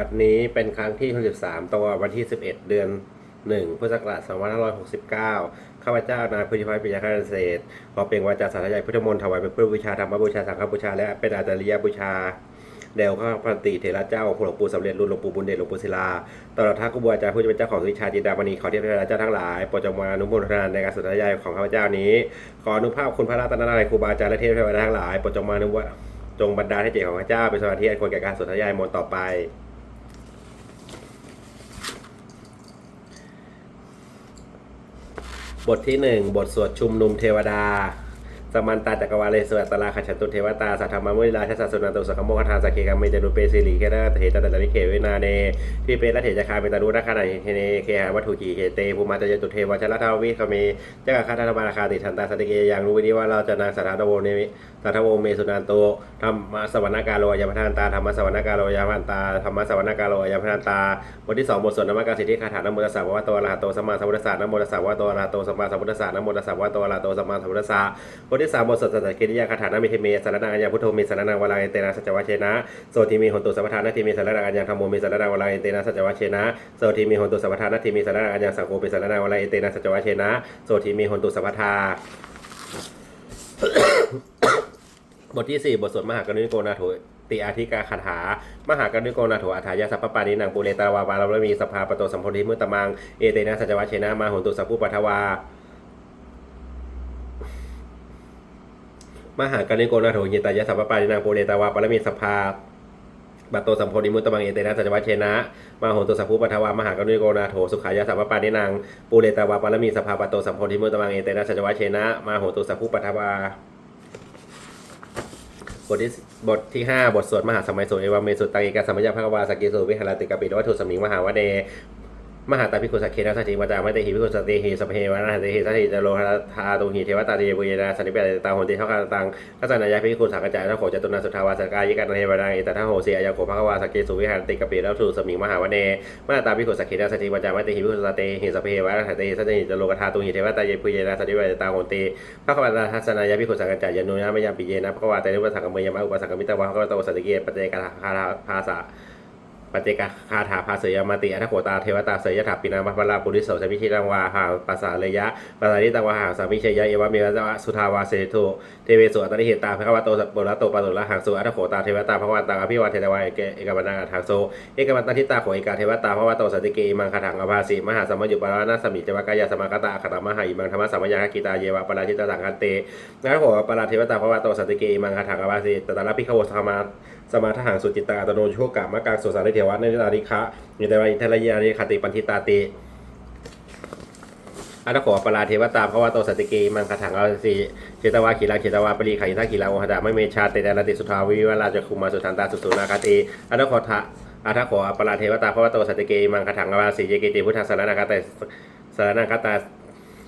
บัดนี้เป็นครั้งที่13ตัววันที่ 11 เดือน 1 พุทธศักราช2569 ข้าพเจ้านายพุทธิพัฒน์ปิยาคารเศษขอเป็นวาจาสาธยายพุทธมนต์ถวายเป็นพุทธบูชาธรรมบูชาสังฆบูชา และเป็นอาจาริยบูชาเดวข้าพันติเถระเจ้าหลวงปู่สำเร็จรุ่นหลวงปู่บุญเดชหลวงปู่ศิลาตลอดทั้งกุบอาจารย์ผู้เป็นเจ้าของวิชาจินดามณีขอเทพเทระเจ้าทั้งหลายโปรดจงมาอนุโมทนาในการสุดท้ายของข้าพเจ้านี้ ขออนุภาพคุณพระรัตนตรัยครูบาอาจารย์และเทพเทวดาทั้งหลายโปรดจงมาอนุวะจงบรรดาให้เจตของข้าพเจ้าเป็นสมาธิอันควรแก่การสุดท้ายมนต์ต่อไป บทที่หนึ่งบทสวดชุมนุมเทวดา สมันตาจักรวาเลสวตตลาขฉันตุเทวตาสัทธรรมมุนิลาชาสสุนันตุสังโมคทาสกเกกัมเมจนุเปสิริเคนะเถตตะลิเคเวนาเนที่เปรัตเถจคาเมตานุรักขณะเฮเนเคหาวัตถุกีเคเตภูมาจยตุเทวชลทาวิคเมจักรคาธรรมาราคาติทันตาสติเกยังรู้วินิว่าเราจะนางสัทธาโวเนมิสัทธโวเมสุนันโตธรรมสวรรณกาโลยมทานตาธรรมสวรรณกาโลยมทานตาธรรมสวรรณกาโลยมทานตาบทที่สองบทสวดนมกาสิทธิคาถานโมตัสสะวะโตอะระหะโตสัมมาสัมพุทธัสสะนะโมตัสสะวะโตอะระหะโตสัมมาสัมพุทธัสสะนะโมตัสสะวะโตอะระหะโตสัมมาสัมพุทธัสสะทีสามบทสวดสัจจกิริยาคาถานามิเทเมสารนังอัญญาพุทโธมิสารนังวลาเอเตนะสัจวัชเชนะโสทิมีหนตุสัพพทานาทิมีสารนังอัญญาธรรมโมมิสารนังวลาเอเตนะสัจวัชเชนะโสทิมีหนตุสัพพทานาทิมีสารนังอัญญาสังโฆปิสารนังวลาเอเตนะสัจวัชเชนะโสทิมีหนตุสัพพทาบทที่ 4 บทสวดมหากรุณิโกนาโถติอาธิกาคาถา มหากรุณิโกนาโถอัฏฐายาสัพปานิหนังปุเรตาวาวาลามีสภาปโตสัมโพธิมุตตมัง เอเตนะสัจวัชเชนะมาหุนตุสัพพุปัทวา มหากรณิโกนาโถยิตายาสัพพปานินังปุเรตาวาปรมีสภาบัตโตสัมโพธิมุตตมังเอเตนะสัจจวัชเชนะมาโหตุสัพพุปัทวามหากรุณิโกนาโถสุขายาสัพพปานินังปุเรตาวาปรมีสภาบัตโตสัมโพธิมุตตมังเอเตนะสัจจวัชเชนะมาโหตุสัพพุปัทวาบทที่บทที่ 5 บทสวดมหาสมัยโสเอวาเมสุตังเอกสัมมยาภควาสกเกโสวิหารติกาปิวัตถุสมิงมหาวเน มหาตาพิคุสักเคนะสัจจิวัจามะเตหิพิคุสตเตหิสัพเพวานาเตหิสัตถิจโลหะทาตุหิเทวตาเตยปุเยนะสันนิเปตตาโหติเท่ากันตังทัศนายาพิคุสังกจายทัโขจตุนาสุทาวาสกายิกันเทวดาเอตทัโหเสียยาโขภควาสกเกสุวิหารติกาปิวัตถุสมิงมหาวเนมหาตาพิคุสักเคนะสัจจิวัจามะเตหิพิคุสตเตหิสัพเพวานาเตหิสัตถิจโลกทาตุหิเทวตาเยปุเยนะสันนิเปตตาโหติภควาทัศนายาพิคุสังกจายนุยามยามปิเยนะภควาเตนิวัสสังกเมยามะอุปัสสังกมิตวะภควตโตสัตติเกปัจเจกาคาภาษา ปฏิกาคาถาภาเสยมาติอัตโขตาเทวตาเสยถาปินามัพลาปุริโสสมิชิตังวาหาปัสสาเลยะปัสสาริตังวาหาสามิเชยะเอวะเมวะสุทาวาเสตุเทเวสุอัตติเหตตาภควะโตสัพปะระโตปะตุละหังสุอัตโขตาเทวตาภควะตังอภิวาเทวาเอกเอกบันนังอังโสเอกบันตัทิตาโขเอกาเทวตาภควะโตสัตติเกอิมังคาถังอภาสีมหาสมยุปปารานาสมิจวกายาสมากตาอัคตมหาอิมังธรรมสัมมยังกิตาเยวะปราชิตตังคันเตนะโขปราเทวตาภควะโตสัตติเกอิมังคาถังอภาสีตตะระพิขวธรรมา สมาทหังสุจิตตาอัตโนโชกะมะกังโสสาริเทวะเนตาริคะนิเตวะอิทรยานิคติปันทิตาติอัตโขปราเทวตาภวะโตสัตติเกมังคถังอาสีเจตวาขีลังเจตวาปรีขัยทักิลังโอหดาไม่เมชาเตตาลติสุทาวิวราชคุมาสุทันตาสุสุนาคติอัตโขทะอัตโขปราเทวตาภวะโตสัตติเกมังคถังอาสีเยเกติพุทธสารนาคตสารนาคตา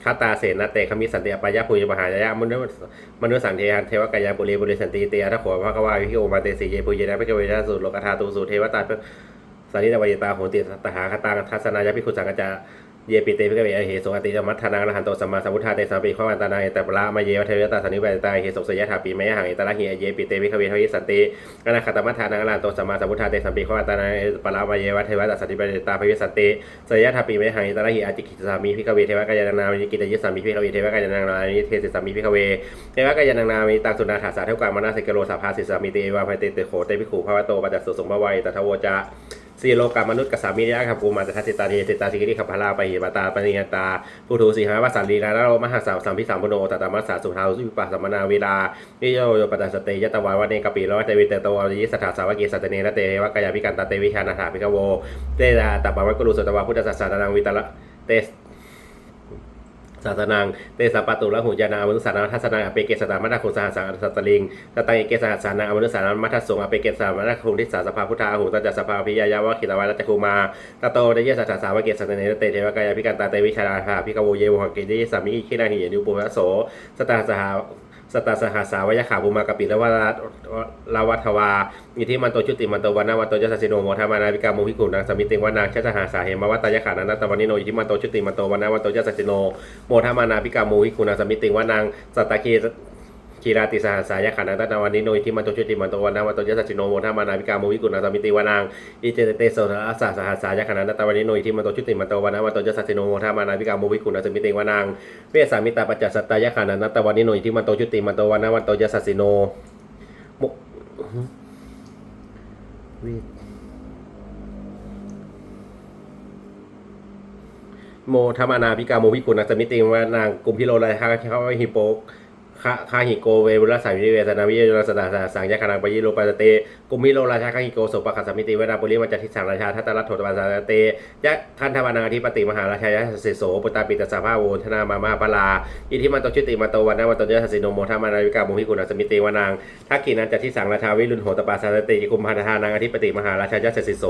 คาตาเสนาเตคมิสันติอปายะปุยมหายายะมนุษย์มนุษย์สันเทหันเทวกายาบุเรบุริสันติเตอะทะโขภะคะวาวิโอมาเตสีเยปุเยนะพิกเวินาสุโลกธาตุสุเทวตาสันนิตวิยตาโหติตหาคาตาทัศนายะพิคุสังกจา เยปิเตพิกเวอเหสุอติจมัทธานังอรหันโตสัมมาสัมพุทธาเตสัมปิขวันตานาเอตปะละมาเยวเทวตาสันนิเวตาเหสุสยถาปีเมยหังเอตระหิเยปิเตพิกเวทวิสันติอนาคตมัทธานังอรหันโตสัมมาสัมพุทธาเตสัมปิขวันตานาเอตปะละมาเยวเทวตาสันนิเวตาภวิสันติสยถาปีเมยหังเอตระหิอจิกิสามีพิกเวเทวกายนานามิกิตยิสามีพิกเวเทวกายนานามิเทศิสามีพิกเวเทวกายนานามิตังสุนาถาสาเทวกามานาสิกโลสาภาสิสามีเตวาภเตเตโขเตพิขูภาวโตปัจจสุสมภวัยตถาวจา สี่โลกามนุษย์กับสามียะครับภูมาตทัตติตาเทติตาสิกิริขับพราไปหิบาตาปณิยตาผู้ถูสีหาวาสันลีนาโรมหาสาวสามพิสามพโนตตามัสสาสุทาวสุปปัสสมนาเวลานิโยโยปัตตสเตยตวาวันเนกปีโลเตวิเตโตวยิสถาสาวกิสัตเนระเตวะกายาพิการตาเตวิชานาถาพิกโวเตตาตัปาวักุลุสตวาพุทธศาสนาดังวิตละเต ศาสนังเตสัปตุละหุยานามนุสานาทัศนังอเปเกสตามัตตคุสหัสังสัตตลิงตตังเอเกสหัสานังอมนุสานามัตตสงอเปเกสามัตตคุทิสาสภาพุทธาหุตัจจสภาพิยายาวะขิตวารัจคุมาตโตเดยสัตถาสาวเกสัตเนเตเทวกายพิการตาเตวิชาราภาพิกโวเยวหเกเดสามิขินาหิยุปุระโสสตาสหา สตาสหาสาวยขาภูมากปิละวาลาวัทวาอิทิมันโตชุติมันโตวันนาวันโตยสัสสิโนโมทามานาวิกามุพิกุนังสมิติงวานางชาสหาสาเหมวัตตายขานันตวันนิโนอิทิมันโตชุติมันโตวันนาวันโตยสัสสิโนโมทามานาวิกามุพิกุนังสมิติงวานางสตาเค คีราติสหัสสายขันธ์ตัตวันนิโนอิทิมันโตชุติมันโตวันนาวันโตยัสสิโนโมทามานาวิกาโมวิกุณาสมิติวานางอิเจเตโสนอาสาสหัสสายขันธ์ตัตวันนิโนอิทิมันโตชุติมันโตวันนาวันโตยัสสิโนโมทามานาวิกาโมวิกุณาสมิติวานางเวสามิตาปัจจสัตตายขันธ์ตัตวันนิโนอิทิมันโตชุติมันโตวันนาวันโตยัสสิโนโมเวโมธรรมานาพิกาโมวิกุณัสมิติวานางกุมพิโรลายคาเขาฮิโป คาคาฮิโกเวรุลสายวิเวสนาวิโยสนาสาสังยาคานังปยิโลปาเตกุมิโรราชาคาฮิโกโสปะคัสมิติเวนาปุริวัจทิสังราชาทัตตรัตโถตปาสาเตยะคันธวานาธิปติมหาราชายะเสโสปุตตาปิตสาภาโวธนามามาปลาอิทิมันโตชุติมาโตวันนาวันโตยะสสิโนโมธรรมานาวิกาโมวิกุณัสมิติวานางทักขินันจัทิสังราชาวิรุณโหตปาสาเตกุมพันธานังอธิปติมหาราชายะเสโส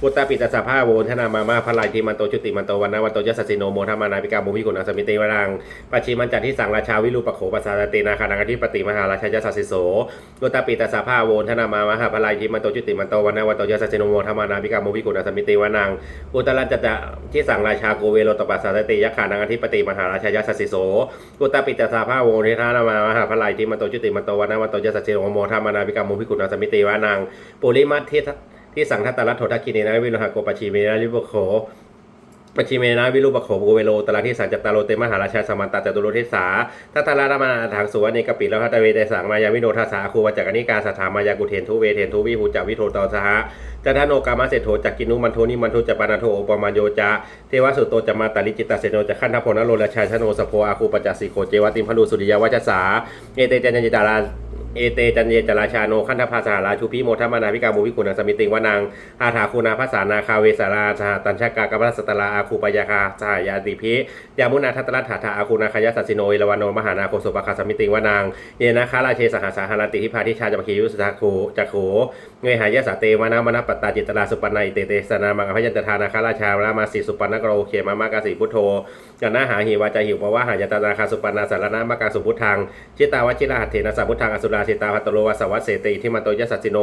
ปุตตาปิตสาภาโวนธนามามาพลายทีมันโตชุติมันโตวันนาวันโตยสสสิโนโมธามานาปิกาโมวิกุณสมิติวรังปัจฉิมันจัดที่สังราชาวิรูปโขปัสสาเตนาคานังอธิปติมหาราชยสัสสิโสปุตตาปิตสาภาโวนธนามามหาพลายทีมันโตชุติมันโตวันนาวันโตยสสสินโมธามานาปิกาโมวิกุณาสมิติวรังอุตรันจตจะที่สั่งราชาโกเวโรตปัสสาเตยะขานังอธิปติมหาราชยสัสสิโสปุตตาปิตสาภาโวนธนามามหาพลายทีมันโตชุติมันโตวันนาวันโตยสสสินโมธามานาปิกาโมวิกุณาสมิติวรังปุริมัตเทที่สังทัตตรัตโถทักกินีนะวิโรหะโกปชีเมนะริบุโข ปชีเมนะวิรุปโขโกเวโลตระที่สังจัตตาโรเตมหาราชาสมันตาจตุโรเทสาทัตตารารามาทางสุวรรณกปิแล้วทัตเวเตสังมายาวิโนทัสสาคูวจจกนิกาสัทธามายากุเทนทุเวเทนทุวิหูจาวิโทตสหะจันทโนกามาเศโถจักกินุมันโทนิมันโทจปานาโทโอปมาโยจาเทวสุโตจะมาตาลิจิตตเสโนจะขันธพนโรราชาชโนสโพอาคูปจัสสิโกเจวติมพนุสุริยวัชสาเอเตจันยิตารา เอเตจันเยจราชาโนขันธภาษาราชูพิโมทมานาพิกาโมวิกุณสมิติงวานางอาถาคูนาภาษานาคาเวสาราชาตัญชากากาพสตลาอาคูปยาคาสายาติพิยามุนาทัตรัฐาถาอาคูนาคยสัสสิโนเอลวานโนมหานาโคสุปคาสมิติงวานางเยนาคาราเชสหาสาหราติทิพาทิชาจัมคียุสตาโคจักโขเงยหายสาเตวานามนปัตตาจิตราสุปันนาอิเตเตสนามังอภยันตทานาคาราชาวรามาสิสุปันนกโรเขมามากาสิพุทโธกันนาหาหิวาจาหิวปวะหายตนาคาสุปันนาสารนามากาสุพุทธังชิตาวชิราหัตเถนะสัพพุทธังอสุราสิตาพัตโลวาสวัสเสติที่มันโตยสัสสิโน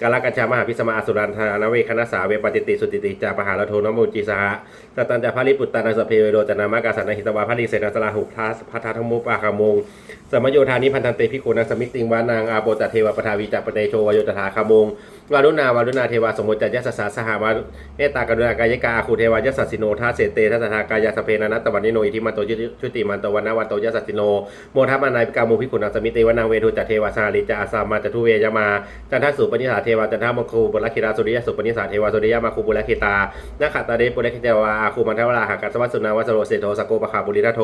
กาลกัญชามหาพิสมาอสุรันทานเวคณะสาเวปฏิติสุติติจาปหาลโทนมุจิสหะ สตันจาภาริปุตตานาสเพเวโรจนามากาสันหิตวาภาริเสนาสลาหุทัสพัทธมุปาคามงสมโยธานิพันธันเตพิโกนัสมิติงวานางอาโปตเทวปทาวิจัปเตโชวโยตถาคามงวารุณาวารุณาเทวาสมุจจัยสสาสหาวาเมตตากรุณากายกาอาคูเทวายสัสสิโนทัสเสเตทัสทากายาสเพนานัตวันนิโนอิทิมันโตชุติมันโตวันนาวันโตยสัสสิโนโมทัมานายกามุพิกุณัสมิติวนางเวทุจัตเทวาสาลิจอาสามาจทุเวยมาจันทสุปนิสาเทวาจันทมคูบุรคิราสุริยสุปนิสาเทวาสุริยมาคูบุรคิตานาคตาเดปุรคิเทวาอาคูมันทวราหากัสวัสสุนาวัสโรเสโทสโกปะขาบุริทัโท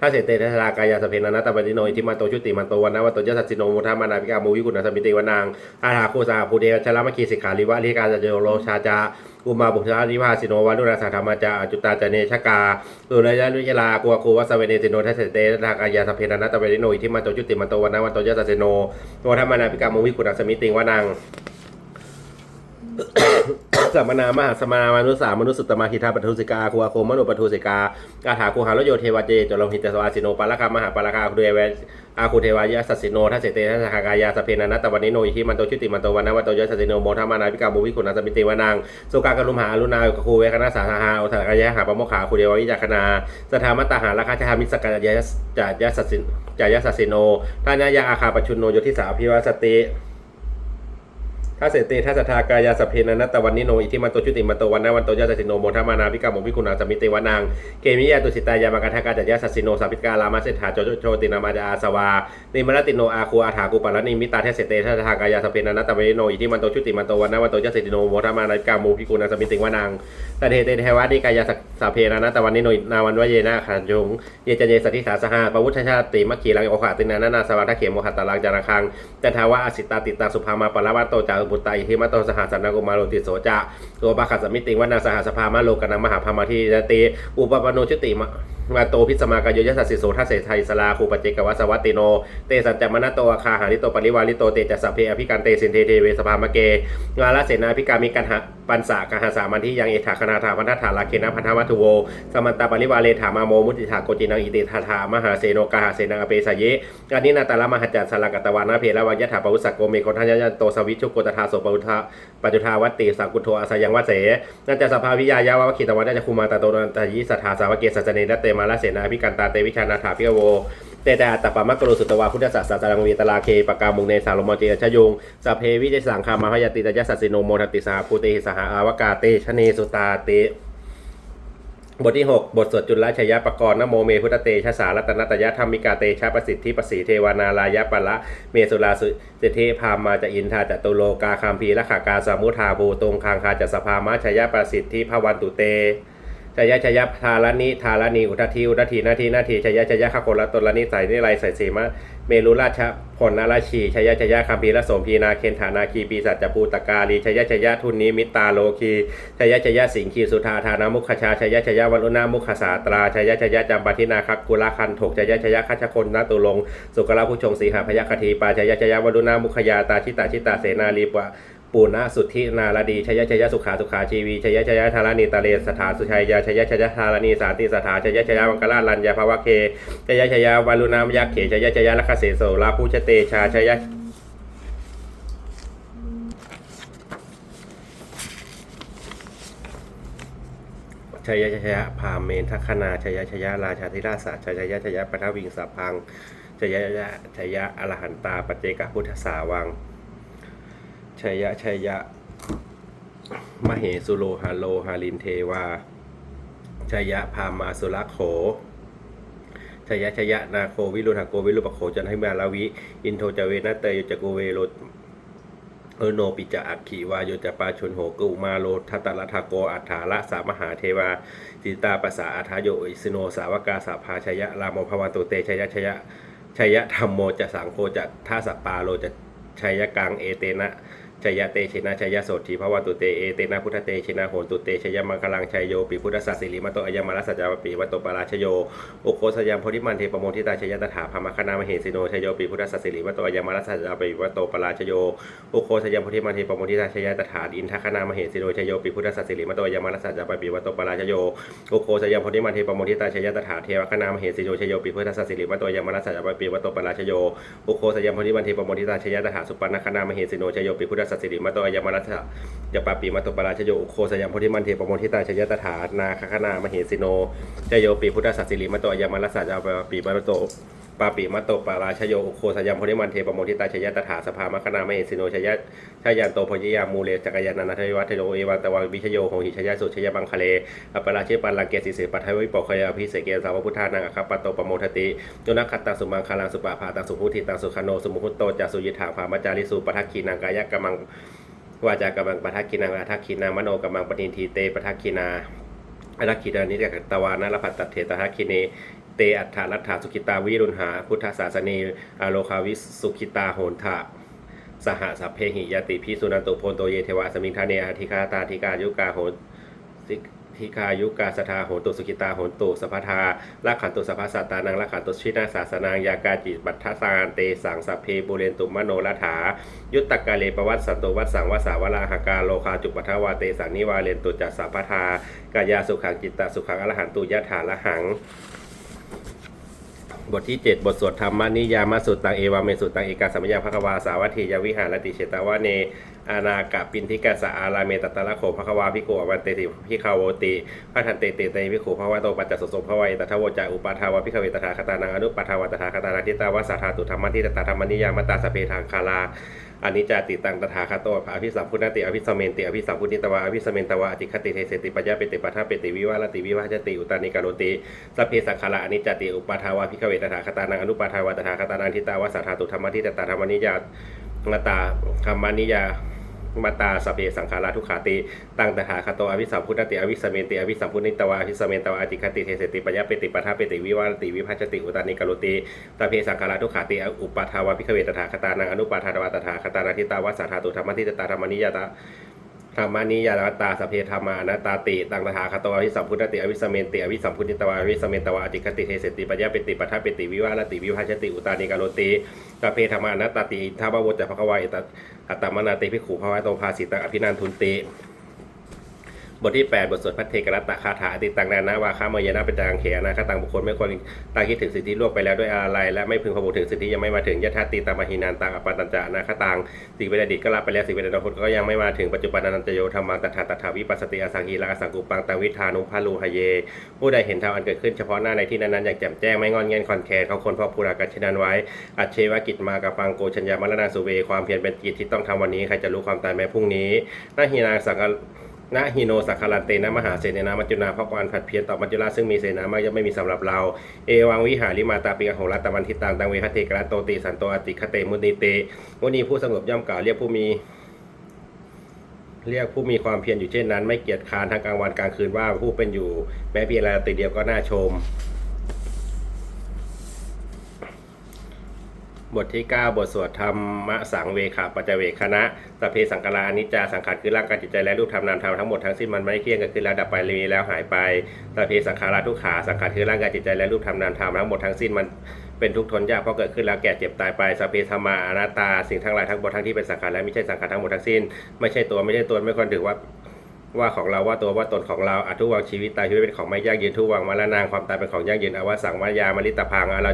ทัสเสเตทัสรากายาสเพนนัตตบันิโนอิทิมันโตชุติมันโตวันนาวันโตยสัสสิโนโมทัพมานายกามุพิกุณัสมิติวนางอาหาคูสาภูเดชลามคีสิกขาลิวะลิกาจโยโลชาจาอุมาบุชานิวาสิโนวันุราสาธรรมจาจุตาจเนชกาสุรยานุยลากัวคูวัสเวเนสิโนทัสเสเตทากายาสเพนนัตตเวนิโนอิทิมันโตจุติมันโตวันนาวันโตยสัสสิโนโนธรรมนาภิกามวิกุณสมิติวนัง สัมมนามหาสมามนุสสามนุสสุตมาหิทาปทุสิกาคูอาโคมโนปทุสิกากาถาคูหารโยเทวเจจโลหิตสวาสิโนปาละคามหาปาละคาคุเดเวอาคูเทวายาสัสสิโนทัสเสเตทัสสกายาสเพนานัตตวันนิโนอิทิมันโตชุติมันโตวันนาวันโตยสัสสิโนโมธรรมานาภิกามวิกุณสมิติวานังสุกากรุมหาอรุณาคูเวคณะสาหาอุทากายะหาปโมขาคูเดววิจักนาสถามัตตาหาราคาชามิสกายะจายะสัสิจายะสัสสิโนทานายาอาคาปชุนโนโยทิสาพิวาสติ ถ้าเสติถ้าสัทธากายาสพเพนันตวันนิโนอิทิมันโตชุติมันโตวันนาวันโตยะสัสิโนโมทามานาพิกาโมพิกุณาสมิติวานางเกมิยาตุสิตายามากาทากาจัยะสัสิโนสัพพิกาลามาเสถาโจโชตินามาจาอาสวานิมรติโนอาคูอาถากุปารนิมิตาเทเสเตถ้าสัทธากายาสพเพนันตวันนิโนอิทิมันโตชุติมันโตวันนาวันโตยะสัสิโนโมทามานาพิกาโมพิกุณาสมิติวานางตเทเตเทวานิกายาสัพเพนันตวันนิโนนาวันวเยนาขันจงเยจเยสัทธิสาสหาปวุฒชาติมัคคีลังโอขาตินานานาสวัสดิเขมโมหัตตาลังจาราคังจันทาวะอสิตาติตาสุภามาปะละวะโตจาอุปุตตาอิทิมะโตสหสันนกุมาโลติโสจะตัวปะขัสสมิติวันาสหสภามาโลกนังมหาพามาทิยติอุปปโนชุติมามาโตพิสมากายยสัสสิโสทัสเสไทยสลาคูปเจกวัสวัติโน เตสัจจมนาโตอาคาหาริโตปริวาริโตเตจัสสพเพอภิการเตสินเทเทเวสภามเกงาลเสนาภิการมิกันหะปันสะกหาสามันที่ยังเอถาคณาถาพันธถาลาเคนะพันธวัตุโวสมันตาปริวาเลถามาโมมุติถาโกจินังอิติทาถามหาเสโนกาหาเสนังอเปสเยกานินาตาลมหัจจัสลังกตวานาเพละวายถาปวุสกโกเมโกทัญญาโตสวิชุโกตถาโสปวุทาปัจจุทาวัตติสักุโทอาสยังวัเสนันจะสภาวิยายาวะวคิตวันนาจะคุมาตาโตนันตยิสัทธาสาวเกสัจเนนเตมาลเสนาภิกันตาเตวิชานาถาพิโว เตตาตปามะกโรสุตวาพุทธศาสสารังเวตลาเคปกามุงเนสารมเจชยงสเพวิเจสังคามาพยติตยสัสสิโนโมทติสหภูเตหิสหอาวกาเตชเนสุตาเตบทที่ 6 บทสวดจุลชยปกรณ์นโมเมพุทธเตชะสารัตนตยะธรรมิกาเตชะประสิทธิประสีเทวานาลายะปะละเมสุลาสุเสเทพามาจะอินทาจตุโลกาคามพีละขากาสามุทาภูตรงคางคาจัสภามาชยประสิทธิภวันตุเต ชยชยทาลนิทาลนีอุทธิอุทธีนาทีนาทีชยชยขโคละตนลนิสัยนิไรใส่สีมะเมรุราชพลนาราชีชยชยคัมพีละสมพีนาเคนฐานาคีปีสัจจปูตกาลีชยชยทุนนิมิตาโลคีชยชยสิงคีสุธาธานามุขชาชยชยวัลุนามุขสาตราชยชยจำปทินาคักกุลาคันถกชยชยคัชคนนาตุลงสุกลาผู้ชงสีหาพยคทีปาชยชยวลุนามุขยาตาชิตาชิตาเสนาลีปะ ปูนาสุทธินาลดีชยชยสุขาสุขาชีวีชยชยธารณีตาเลสถาสุชัยยาชยชยธารณีสาติสถาชยชยมังกลาลัญญาภวะเคชยชยวาลุนามยักเขชยชยลัคเสโสลาภูชเตชาชยชยชยพามเมนทัคคณาชยชยราชาธิราชชยชยปทวิงสัพพังชยชยชยอรหันตาปเจกพุทธสาวัง ชัยยะชัยยะ มเหสุโลหาโลหาลินเทวาชัยยะพามาสุรโขชยะชยะนาโควิรุณหโกวิรุปโขจันให้มาลาวิ อินโทจเวนะเตยจโกเวโรเอโนปิจะอักขีวาโยจะปาชนโหกุมาโลทัตตะละทาโกอัฏฐาละสามหาเทวาจิตาปสาอัฏฐโยอิสโนสาวกาสาภาชยะรามภวันตุเตชยะชยะชยะธรรมโมจะสังโฆจะท่าสปาโลจะชยะกังเอเตนะ ชยะเตชนะชยะโสทีภวันตุเตเอเตนะพุทธเตชนะโหตุเตชยมังคลังชัยโยปิพุทธสัสสิริมโตอายมารัสสจาวปีวัตโตปราชโยโอโคสยามโพธิมันเทปโมทิตาชยตถาภามคณามเหสิโนชยโยปิพุทธสัสสิริมโตอายมารัสสจาวปีวัตโตปราชโยโอโคสยามพธิมันเทปโมทิตาชยตถาอินทคณามเหสิโนชยโยปิพุทธสัสสิริมโตอายมารัสสจาวปีวัตโตปราชโยโอโคสยามพธิมันเทปโมทิตาชยตถาเทวคณามเหสิโนชยโยปิพุทธสัสสิริมโตอายมารัสสจาวปีวัตโตปราชโยโอโคสยามพธิมันเทปโมทิตาชยตถาสุปปนคณามเหสิโนชยโยปิพุทธสัสสิริมโตอายมารัสสจะปาปีมาตปราชโยอุโคสยามโพธิมันเทปโมทิตาชยตถานาคคณามเหสิโนจโยปีพุทธสัสสิริมโตยามารัสสะจาปาปีมาโต ปาปีมาโตปาราชโยอุโคสยามโพธิมันเทปโมทิตาชยตถาสภามคณามเหสิโนชยชยันโตพยยามูเลจักรยานานาทวัฒโยเอวันตวังวิชโยโหหิชยสุชยบังคะเลอปราชิปันลังเกสิเสปัทวิปโคยาภิเสเกสาวพุทธานังอคปโตปโมทติโยนักขัตตสุมังคลังสุปาภาตังสุพุทิตังสุขโนสุมุหุตโตจัสุยิถาภามจาริสุปทักขีนังกายกมังวาจากำลังปทักขินังอาทักขินามโนกำลังปณินทีเตปทักขินาอาทักขินานิจกตวานะรพัตตเถตทักขิเน เตอัฏฐารัตถาสุขิตาวิรุณหา พุทธศาสนีอโลคาวิสุขิตาโหนทะสหสัพเพหิยติพิสุนันตุโพนโตเยเทวาสมิงทาเนอาธิคาตาธิกายุกาโหนสิทิคายุกาสทาโหนตุสุกิตาโหนตุสภทาลักขันตุสภาสัตตานังลักขันตุชินาศาสนางยากาจิตบัตทสานเตสังสัพเพบุเรนตุมโนรัฐา ยุตตกาเลปวัตสันตุวัตสังวสาวราหกาโลคาจุปัทวาเตสังนิวาเลนตุจัสสัพทากายาสุขังจิตตสุขังอรหันตุยะถาละหัง บทที่ 7 บทสวดธรรมนิยามสุตตังเอวาเมสุตตังเอกาสัมยาภควาสาวัตถียวิหารติเชตาวะเน อานากะปินทิกาสะอาราเมตตะละโขภควาพิโกอวันเตติพิคาโวติพระทันเตเตเตพิโขภวะโตปัจจสสมภวะเอตทะโวจาอุปาทาวะพิขเวตถาคตานังอนุปาทาวะตถาคตานังทิตาวะสาธาตุธรรมทิตตาธรรมนิยามตาสเพทางคาลาอนิจจาติตังตถาคตโตอภิสัมพุทธติอภิสมเมนติอภิสัมพุทธิตวะอภิสมเมนตวะอติคติเทเสติปัญญาเปติปัฏฐาเปติวิวาลติวิวาจติอุตานิกาโรติสัพเพสังขาระอนิจจติอุปาทาวะพิขเวตถาคตานังอนุปาทาวะตถาคตานังทิตาวะสาธาตุธรรมทิตตาธรรมนิยามตาธรรมนิยา มาตาสพเพสังขาราทุกขาติตั้งตถาคตโตอวิสัมพุทธติอวิสเมติอวิสัมพุทธิตวะอวิสเมตวะอติคติเทเสติปัญญาเปติปัทาเปติวิวาติวิภัชติอุตานิกาโรติตาเพสังขาราทุกขาติอุปาทาวาพิขเวตถาคตานังอนุปาทาวาตถาคตานังทิตาวัสาธาตุธรรมทิตตาธรรมนิยตา ธรรมานิยาตาสเพธรรมานาตาติตังตถาคตวาวิสัมพุทธติอวิสเมนติอวิสัมพุทธิตวาวิสเมนตวาอติคติเทเสติปัญญาเปติปัทภเปติวิวาลติวิภาชติอุตานิกาโรติสพเพธรรมานาตาติทาวะโวจะภควายตัตตมนาติพิขุภาวะโตภาสิตังอภินันทุนติ บทที่ 8 บทสวดพัทเทกรัตตะคาถาติตังนานาวาคามายนะเป็นจางเขนะคตังบุคคลไม่ควรตาคิดถึงสิที่ล่วงไปแล้วด้วยอะไร และไม่พึงพะวงถึงสิที่ยังไม่มาถึงยะทัตติตามหินานตังอปตัญจานาคตังสิ่งเป็นอดีตก็รับไปแล้วสิ่งเป็นอนาคตก็ยังไม่มาถึงปัจจุบันนันตโยธรรมังตถาตถาวิปัสสติอสังกีละอสังกุปังตังวิธานุภาลูหเย ผู้ใดเห็นธรรมอันเกิดขึ้นเฉพาะหน้าในที่นั้นๆอย่างแจ่มแจ้งไม่งอนเงียนคอนแคร์เขาคนพราะภูรากันชนันไว้ อัจเชวกิจมากับปังโกชัญญามรณาสุเวความเพียรเป็นกิจที่ต้องทำวันนี้ใครจะรู้ความตายแม้พรุ่งนี้นาฮีนาสัง นาฮิโนสักคารันเตนะมหาเสนนามัจจุนาพราะการผัดเพียรต่อมัจจุราซึ่งมีเสนามากยังไม่มีสำหรับเรา เอวังวิหาริมาตาปิกโหรัตตะวันทิตังตังเวพเทกระโตติสันโตอติคเตมุนิเตมุนีผู้สงบย่อมกล่าวเรียกผู้มี เรียกผู้มีความเพียรอยู่เช่นนั้น ไม่เกียจคร้านทางกลางวันกลางคืนว่าผู้เป็นอยู่ แม้เพียงราตรีเดียวก็น่าชม บทที่ 9 บทสวดธรรมะสังเวขาปัจเวคณะสพเพสังการาอนิจจาสังขารคือร่างกายจิตใจและรูปธรรมนามธรรมทั้งหมดทั้งสิ้นมันไม่เที่ยงกิดขึ้นแล้วดับไปมีแล้วหายไปสพเพสังขาราทุกขาสังขารคือร่างกายจิตใจและรูปธรรมนามธรรมทั้งหมดทั้งสิ้นมันเป็นทุกข์ทนยากเพราะเกิดขึ้นแล้วแก่เจ็บตายไปสพเพธรรมาอนัตตาสิ่งทั้งหลายทั้งหมดทั้งที่เป็นสังขารและไม่ใช่สังขารทั้งหมดทั้งสิ้น ไม่ใช่ตัวไม่ใช่ตนไม่ควรถือว่าว่าของเราว่าตัวว่าตนของเราอทุวังชีวิตตายชีวิตเป็นของไม่ยั่งยืนทุวังมรณางความตายเป็นของยั่งยืนอวสังวายามริตพังเรา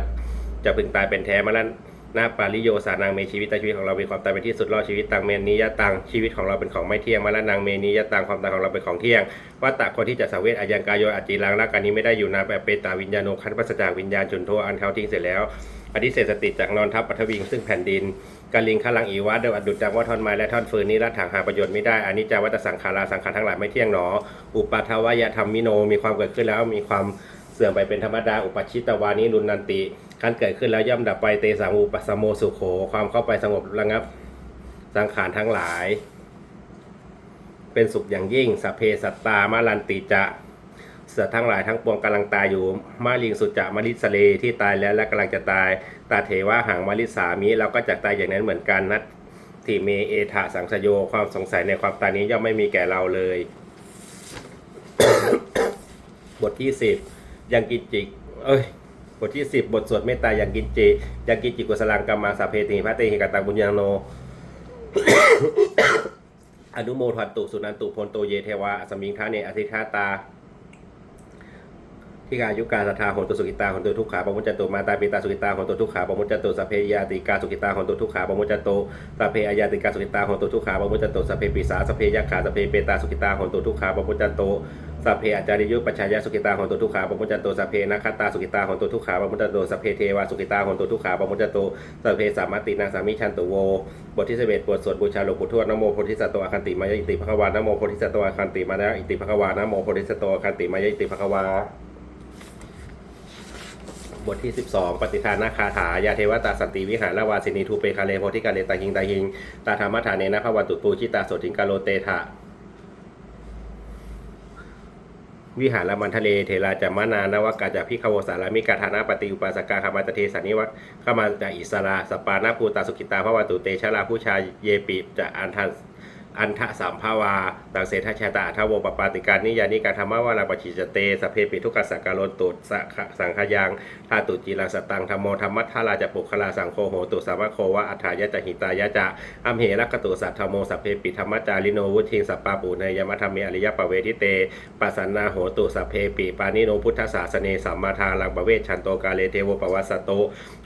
จะพึงตายเป็นแท้มรณ นาปาริโยสานังเมชีวิตตาชีวิตของเราเป็นความตายเป็นที่สุดรอดชีวิตตังเมนียตังชีวิตของเราเป็นของไม่เที่ยงมรณางเมนียตังความตายของเราเป็นของเที่ยงว่าตะคนที่จะสังเวชอายังกายโยอจิรังรักกันนี้ไม่ได้อยู่นานแบบเปตาวิญญาโนคันปัสจากวิญญาณจุนโทอันเขาทิ้งเสร็จแล้วอธิเศษสติจากนอนทับปัทวิงซึ่งแผ่นดินกาลิงขลังอีวัดเดวอดุจจังว่าท่อนไม้และท่อนฟืนนี้ละถังหาประโยชน์ไม่ได้อานิจจาวัตสังขาราสังขารทั้งหลายไม่เที่ยงหนอ อุปาทวายธรรมมิโนมีความเกิดขึ้นแล้วมีความเสื่อมไปเป็นธรรมดาอุปชิตวานิรุนนัน ติคันเกิดขึ้นแล้วย่อมดับไปเตสังอุปสมโมสุโขความเข้าไปสงบระงับสังขารทั้งหลาย เป็นสุขอย่างยิ่งสพเพสัตตามาลันติจะเสือทั้งหลายทั้งปวงกำลังตายอยู่ มาลิงสุจะมาลิสเลที่ตายแล้วและกำลังจะตาย ตาเทวะหางมาลิสามิเราก็จะตายอย่างนั้นเหมือนกันนัดทีเมเอถาสังสโยความสงสัยในความตายนี้ย่อมไม่มีแก่เราเลย บทที่สิบยังกิจิก เอ้ย บทที่สิบบทสวดเมตตายังกินเจิยังกินจิกุสลังกัมมังสาเพติพระเตหิกตังบุญญาโน อนุโมทันตุสุนันตุพลโตเยเทวาสมิงคาเนอธิฆาตาที่กายุการศรัทธาหนตุสุกิตาหนตุทุกขาปมุจจตุมาตาปิตาสุกิตาหนตุทุกขาปมุจจตุสัพเพยาติกาสุกิตาหนตุทุกขาปมุจจตุสัพเพอายาติกาสุกิตาหนตุทุกขาปมุจจตุสัพเพปิสาสัพเพยักขาสัพเพเปตาสุกิตาหนตุทุกขาปมุจจตุ สัพเพอาจาริยุปัจฉายสุกิตาโหนตุทุกขาปมุจจตุสัพเพนักขตาสุกิตาโหนตุทุกขาปมุจจตุสัพเพเทวาสุกิตาโหนตุทุกขาปมุจจตุสัพเพสามตินาสามิชันตุโวบทที่สิบเอ็ดบทสวดบูชาหลวงปู่ทวดนโมโพธิสัตว์ตัวอาคันติมายอิติภควานโมโพธิสัตว์ตัวอาคันติมายอิติภควานโมโพธิสัตว์ตัวอาคันติมายอิติภควาบทที่ 12 ปฏิทานาคาถายาเทวตาสันติวิหารวาสินีทูเปคาเลโพธิกาเลตาหิงตาหิง ตาธรรมฐานเนนะพระวันตุปูชิตาโสติงกาโลเตทะ วิหารมันทะเลเทราจามานานวกาจาพิคาวสารามิกาธานาปฏิอุปาสกาคามาตเทสานิวัตขมาจากอิสราสปานาภูตาสุขิตาพระวันตุเตชะลาผู้ชายเยปิจะอันทัน อันทะสามภาวาตังเสทชาตาทวปปาติการนิยานิการธรรมวาราปชิจเตสเพปิทุกขสักการลตุสสังขยังธาตุจีรังสตังธรรมโมธรรมัทธาราจะปุคลาสังโฆโหตุสามะโควะอัฏฐายะจหิตายะจะอัมเหรักตุสัทธรรมโมสเพปิธรรมจาริโนวุทิงสัปปาปูเนยมธรรมเมอริยปเวทิเตปัสนาโหตุสเพปิปานิโนพุทธศาสเนสัมมาทาลังบเวชันโตกาเลเทวปวัสโต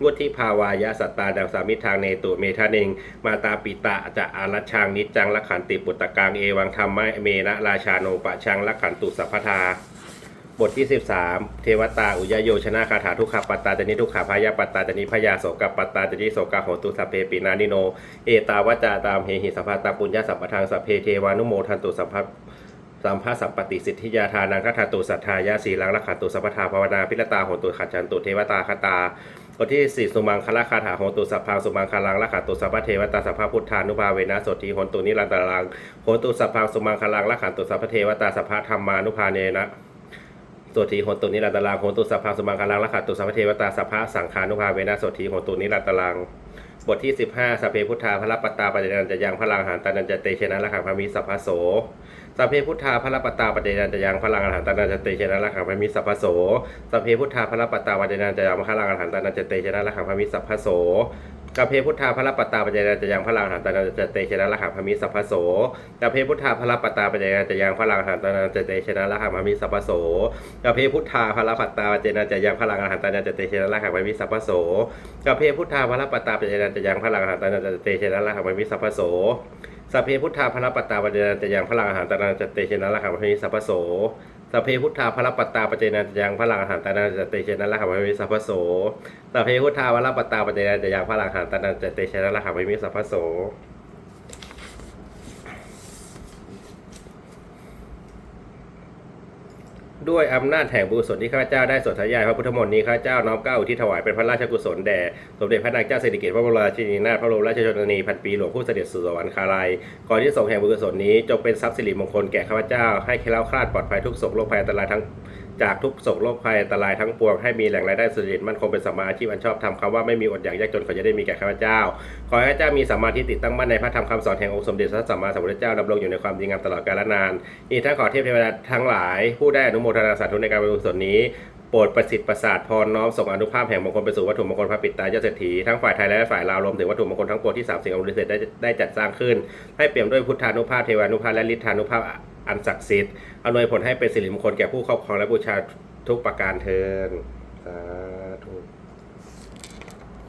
วุธิภาวายะสัตตาดังสามิทางเนตุเมทานิงมาตาปิตะจะอารัชชังนิจจังละขันติปุตตะกังเอวังธรรมะเมนะราชาโนปะชังละขันตุสัพพทา บทที่ 13 เทวตาอุยโยชนะคาถาทุกขปัตตาจนิทุกขาพยาปัตตาจนิพยาโสกปัตตาจนิโสกโหตุสัพเพปินานิโน เอตาวจาตามเฮหิสัพพตาปุญญาสัพพทางสัพเพเทวานุโมทันตุสัพพสัมภาสัพปติสิทธิยาทานังคถาตุสัทธายาสีลังรักขันตุสัพพทาภาวนาพิรตาโหตุขัจจันตุเทวตาคตา บทที่สี่สุมังคลาคาถาโหตุสัพพังสุมังคลังละขันตุสัพพเทวตาสัพพพุทธานุภาเวนะสติโหตุนิรันตรังโหตุสัพพังสุมังคลังละขันตุสัพพเทวตาสัพพธรรมานุภาเนนะสทีโหตุนิรันตรังโหตุสัพพังสุมังคลังละขันตุสัพพเทวตาสัพพะสังขานุภาเวนะสทีโหตุนิรันตรังบทที่15สัพเพพุทธาพระปตตาปฏินันจะยังพลังหันตันันจะเตเชนะละขังพมิสัพพโส สัพเพพุทธาพระปตาปฏินันจะยังพลังอรหันตันันจเตชนะละขังพมิสัพพโสสัพเพพุทธาพระปตาปฏินันจะยังพลังอรหันตันันจเตชนะละขังพมิสัพพโสกาเพพุทธาพระปตาปัจจยนาจะยังพลังหันตานาจะเตชนะละหังพมิสัพพโสกาเพพุทธาพระปตาปัจจยนาจะยังพลังหันตานาจะเตชนะละหังพมิสัพพโสกาเพพุทธาพระปตาปัจจยนาจะยังพลังหันตานาจะเตชนะละหังพมิสัพพโสกาเพพุทธาพระปตาปัจจยนาจะยังพลังหันตานาจะเตชนะละหังพมิสัพพโส สัพเพพุทธาพระปัตตาปเจนะจะยังพระลังอาหารตานาจเตชนะละหังพมิสัพพโสสัพเพพุทธาพระปัตตาปเจนะจะยังพระลังอาหารตานาจเตเชนะละหังวิมิสัพพโสสัพเพพุทธาพรปัตตาปเจนะจะยังพระลังอาหารตานาจเตเชนะละหังวิมิสัพพโส ด้วยอำนาจแห่งบุญกุศลที่ข้าพเจ้าได้สวดทายายพระพุทธมนต์นี้ข้าพเจ้าน้อมเกล้าอุที่ถวายเป็นพระราชกุศลแด่สมเด็จพระนางเจ้าสิริกิติ์พระบรมราชินีนาถพระบรมราชชนนีพันปีหลวงผู้เสด็จสู่สวรรคาลัยก่อนที่ส่งแห่งบุญกุศลนี้จงเป็นทรัพย์สิริมงคลแก่ข้าพเจ้าให้เคล้าคลาดปลอดภัยทุกโศกโรคภัยอันตรายทั้ง จากทุกโศกโรคภัยอันตรายทั้งปวงให้มีแหล่งรายได้สุจริตมั่นคงเป็นสัมมาอาชีพอันชอบทำคำว่าไม่มีอดอยากยากจนขอจะได้มีแก่ข้าพเจ้า ขอให้ข้าพเจ้ามีสัมมาทิฏฐิตั้งมั่นในพระธรรมคำสอนแห่งองค์สมเด็จพระสัมมาสัมพุทธเจ้าดำรงอยู่ในความดีงามตลอดกาลนานอีกทั้งขอเทพเทวดาทั้งหลาย ผู้ได้อนุโมทนาสาธุในการบริสุทธิ์นี้ ปรดประสิทธิ์ประสาทพรน้อมส่งอนุภาพแห่งมงคลไปสู่วัตถุมงคลพระปิดตาเจ้าเศรษฐีทั้งฝ่ายไทยและฝ่ายลาวรวมถึงวัตถุมงคลทั้งปวงที่สามสิ่งอมฤตได้ได้จัดสร้างขึ้น ให้เปี่ยมด้วยพุทธานุภาพเทวานุภาพและฤทธานุภาพอันศักดิ์สิทธิ์อำนวยผลให้เป็นสิริมงคลแก่ผู้ครอบครองและบูชาทุกประการเทินสา